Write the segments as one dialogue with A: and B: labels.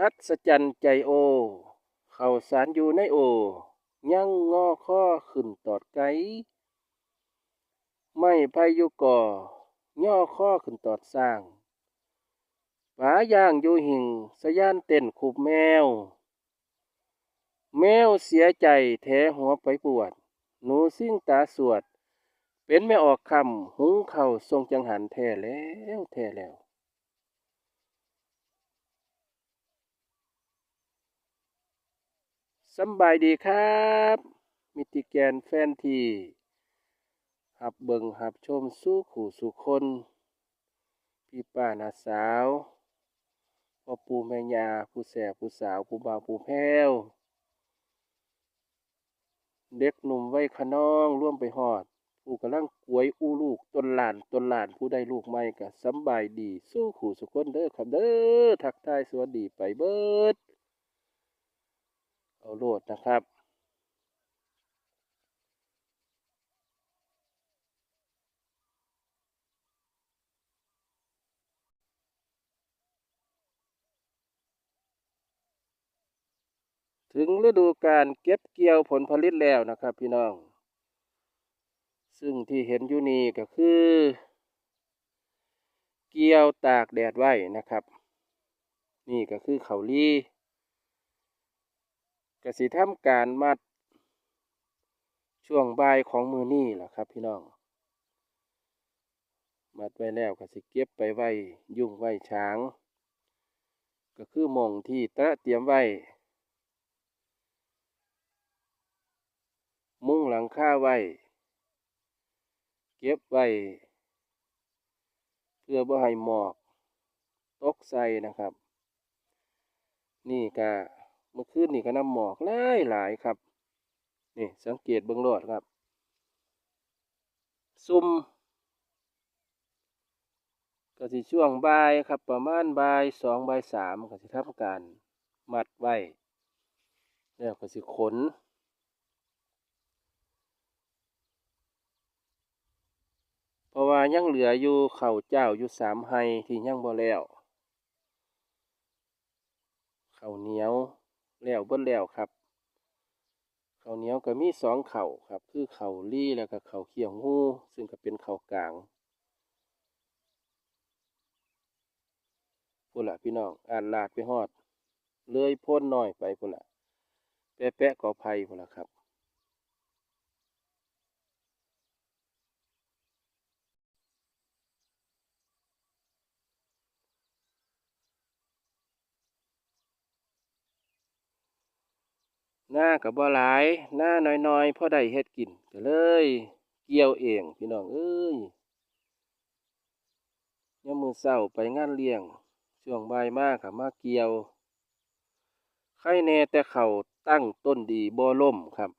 A: อัศจรรย์ใจโอ เข้าสารอยู่ในโอ ยังงอข้อขึ้นตอดไกไม่พายุก่อย่อข้อขึ้นตอดสร้างฝาย่างอยู่หิ่งสะยานเต้นคูบแมว แมวเสียใจแท้หัวไปปวด หนูซิ่งตาสวด เป็นแม่ออกคำหุงเข่าทรงจังหันแท้แล้วแท้แล้ว สบายดีครับ มิติแกนแฟนทีหับเบิงหับชมสู้ขู่สู่คน พี่ป้านาสาวพ่อปู่แม่ยาผู้แสบผู้สาวผู้บ่าวผู้แพ้วเด็กหนุ่มไว้ขนองร่วมไปหอด ผู้กำลังกวยอู้ลูกต้นหลานต้นหลานผู้ได้ลูกใหม่ก็สบายดี สู้ขู่สุคนเด้อครับเด้อทักทายสวัสดีไปเบิด เอาโลดนะครับถึงฤดูการเก็บเกี่ยวผลผลิตแล้วนะครับพี่น้อง ซึ่งที่เห็นอยู่นี่ก็คือ เกี่ยวตากแดดไว้นะครับ นี่ก็คือเขาลี กสิทำการมัด ช่วงบ่ายของมือนี่แหละครับพี่น้อง มัดไว้แล้วกสิเก็บไปไว้ยุ่งไว้ช้าง ก็คือมองที่ตระเตรียมไว้ มุ้งหลังคาไว้ เก็บไว้ เพื่อบ่ให้หมอก ตกใส่นะครับ นี่ก็ เมื่อคืนนี่ก็นำหมอกหลายหลายครับ นี่สังเกตเบื้องโลดครับ ซุ่มก็สิช่วงบ่ายครับ ประมาณบ่ายสองบ่ายสามก็สิทำการมัดไว้แล้วก็สิขนเพราะว่ายังเหลืออยู่เข้าเจ้าอยู่สามไฮที่ยังบ่แล้วข้าวเหนียว แล้วเบิ่แล้วครับข้าวเหนียวก็มีสองเข่าครับ คือเข่าลี่แล้วก็เข่าเขียวงูซึ่งก็เป็นเข่ากลางพุ่นละพี่น้องอ่านลาดไปหอด เลยพ้นหน่อยไปพุ่นละแปะแปะกอไผ่พุ่นละครับ หน้ากับบ่หลาย หน้าน้อยๆพอได้เฮ็ดกินก็เลย เกี่ยวเองพี่น้องเอ้ยยามมือเช้าไปงานเลี้ยง ช่วงบ่ายมาก็มาเกี่ยวไข่แน่แต่เขาตั้งต้นดีบ่ล่มครับ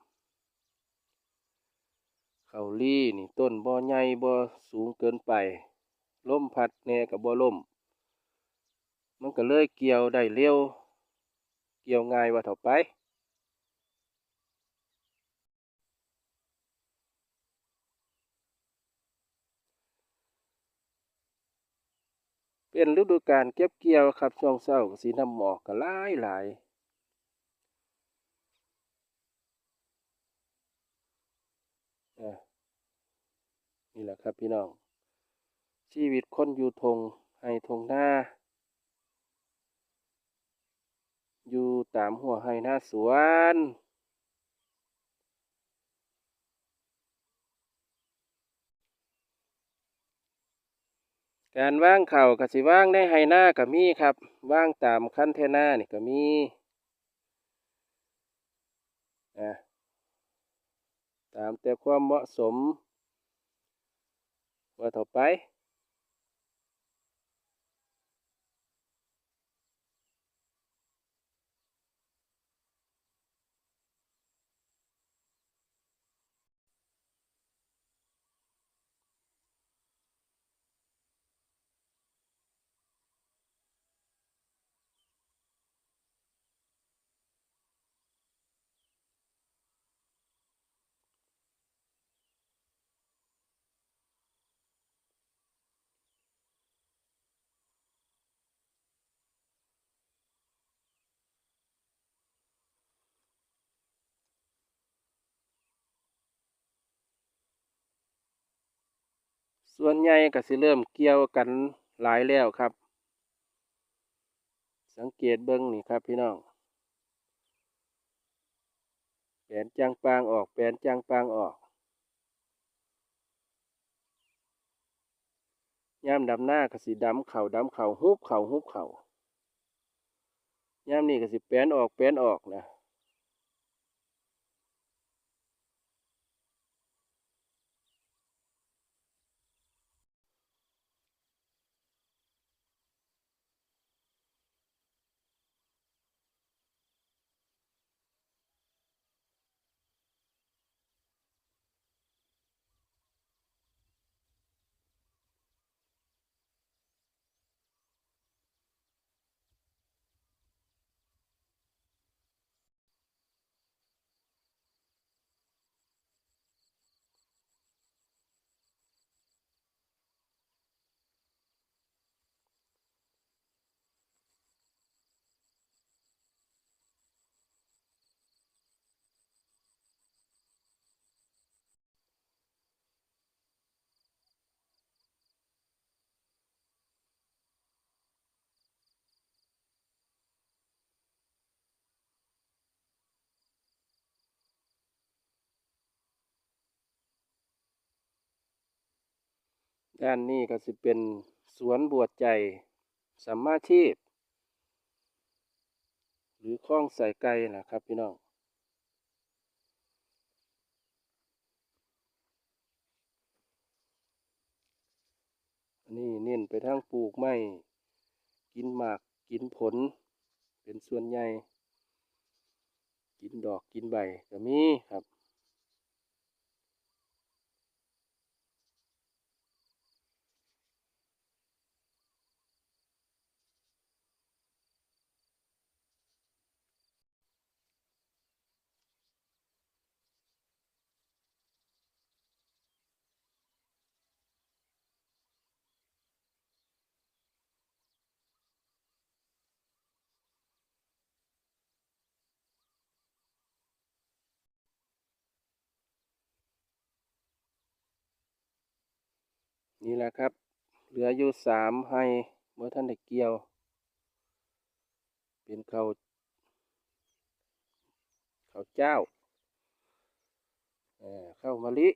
A: เขาลี่นี่ต้นบ่ใหญ่บ่สูงเกินไปลมพัดแน่กับบ่ล่ม มันก็เลยเกี่ยวได้เร็ว เกี่ยวง่ายว่าเท่าไป เป็นฤดูกาลเก็บเกี่ยวครับช่วงเช้ากสีน้ำหมอกก็หลายหลายนี่แหละครับพี่น้อง ชีวิตคนอยู่ทงให้ทงหน้า อยู่ตามหัวให้หน้าสวน การว่างเข่ากับสิว่างได้ไฮหน้ากับมีครับ ว่างตามขั้นเทหน้านี่ก็มีอะตามแต่ความเหมาะสม ว่าต่อไป ส่วนใหญ่ก็สิเริ่มเกี่ยวกันหลายแล้วครับ สังเกตเบิ้งนี่ครับพี่น้องแปนจางปางออกแปนจางปางออกย่ามดำหน้าก็สิดำเข่าดำเข่าฮุบเข่าฮุบเข่าย่ามนี่ก็สิแปนออกแปนออกนะ ด้านนี้ก็สิเป็นสวนบวชใจสัมมาชีพ หรือคล้องใส่ไก่นะครับพี่น้องนนี้เน้นไปทางปลูกไม้กินหมากกินผล เป็นส่วนใหญ่ กินดอกกินใบก็มีครับ นี่แหละครับ เหลืออยู่สามให้เมื่อท่านได้เกี่ยว เป็นเขาเขาเจ้าเข้ามะลิ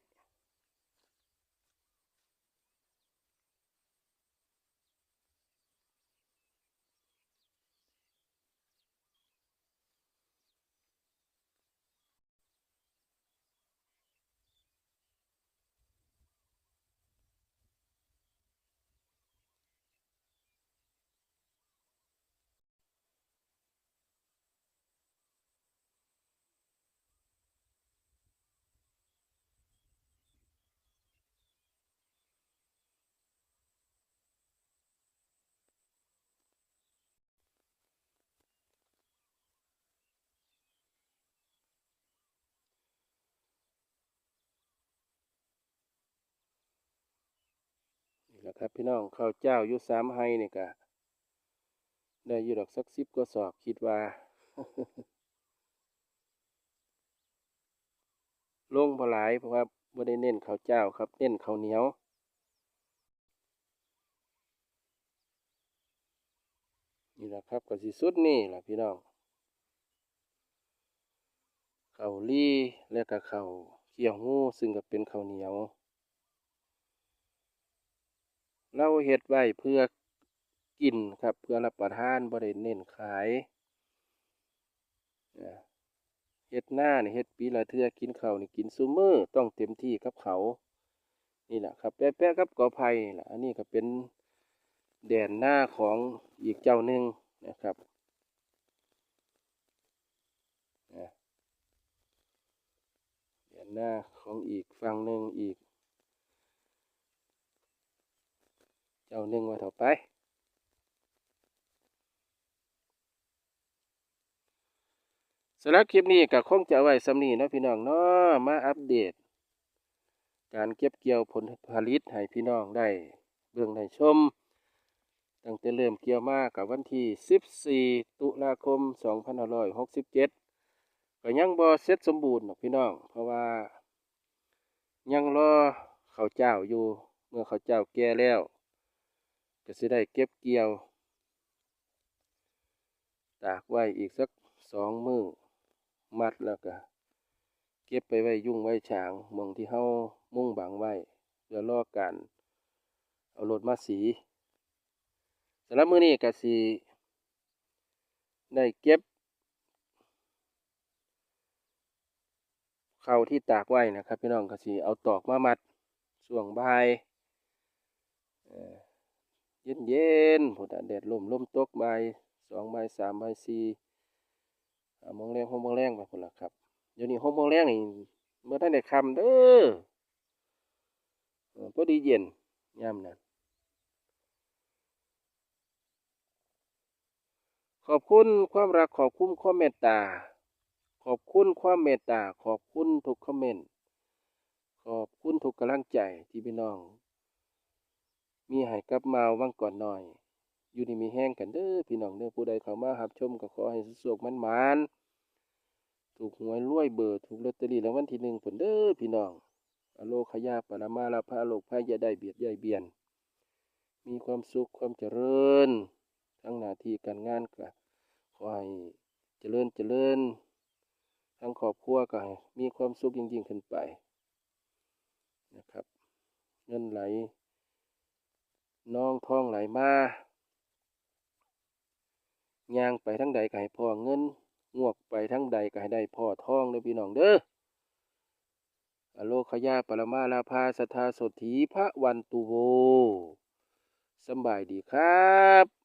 A: นะครับ พี่น้องข้าวเจ้าอยู่สามให้นี่ก็ได้อยู่ดอกสักสิบก็สอบคิดว่าลงพอหลายเพราะว่าไม่ได้เน้นข้าวเจ้าครับ เน้นข้าวเหนียวนี่แหละครับก็สิสุดนี่แหละพี่น้องข้าวลี่และก็ข้าวเคี่ยวหู้ซึ่งก็เป็นข้าวเหนียว เราเฮ็ดไว้เพื่อกินครับ เพื่อรับประทานบ่ได้เน้นขายเฮ็ดหน้านี่เฮ็ดปีละเทื่อกินเขานี่กินซุมื้อต้องเต็มที่กับเขา นี่แหละครับ แป๊ะๆกับกอไผ่นี่ล่ะอันนี้ก็เป็นแดนหน้าของอีกเจ้าหนึ่งนะครับแดนหน้าของอีกฝั่งหนึ่งอีก เจ้าหนึ่งว่าเถาไป สำหรับคลิปนี้ก็คงจะไว้สำนีเนาะพี่น้องเนาะมาอัปเดต การเก็บเกี่ยวผลผลิตให้พี่น้องได้ เบิ่งได้ชม ตั้งแต่เริ่มเกี่ยวมากับวันที่ 14 ตุลาคม 2567 ก็ยังบ่เสร็จสมบูรณ์หรอกพี่น้อง เพราะว่า ยังรอเขาเจ้าอยู่ เมื่อเขาเจ้าแก่แล้ว ก็สิได้เก็บเกี่ยว ตากไว้อีกสักสองมือมัดแล้วก็เก็บไปไว้ยุ่งไว้ฉางมองที่เฮามุ่งบังไว้เพื่อรอการเอารถมาสีสำหรับมือนี้ก็สิได้เก็บเข้าที่ตากไว้นะครับ พี่น้องก็สิเอาตอกมามัดช่วงบ่ายเออ เย็นๆพุ่นน่ะแดดลมลมตกใบสองใบสามใบสี่ห้าโมงแรงหกโมงแรงไปพุ่นละครับเดี๋ยวนี้หกโมงแรงนี่เมื่อท่านได้คำเด้อเออพอดีเย็นยามนั้นขอบคุณความรักขอบคุณความเมตตา ขอบคุณความเมตตา ขอบคุณทุกคอมเมนต์ขอบคุณทุกกำลังใจที่พี่น้อง มีให้กับมาวังก่อนหน่อย อยู่ดีมีแห้งกันเด้อพี่น้องเด้อผู้ใดเข้ามารับชมก็ขอให้สุขๆมันมานถูกหวยรวยเบอร์ถูกลอตเตอรี่รางวัลที่หนึ่งผลเด้อพี่น้องอโลขยาปรามาลาภาโลกภัยอย่าได้เบียดอย่เบียน มีความสุขความเจริญ ทั้งหน้าที่การงานก็ขอให้เจริญเจริญ ทั้งครอบครัวก็ให้มีความสุขยิ่งๆขึ้นไปนะครับ เงินไหล น้องท้องไหลมายางไปทั้งใดก็ให้พ่อเงินงวกไปทั้งใดก็ให้ได้พ่อท้องเด้อพี่น้องเด้ออโลขยาปรมาลาภาสทาสดถีพระวันตุโวสบายดีครับ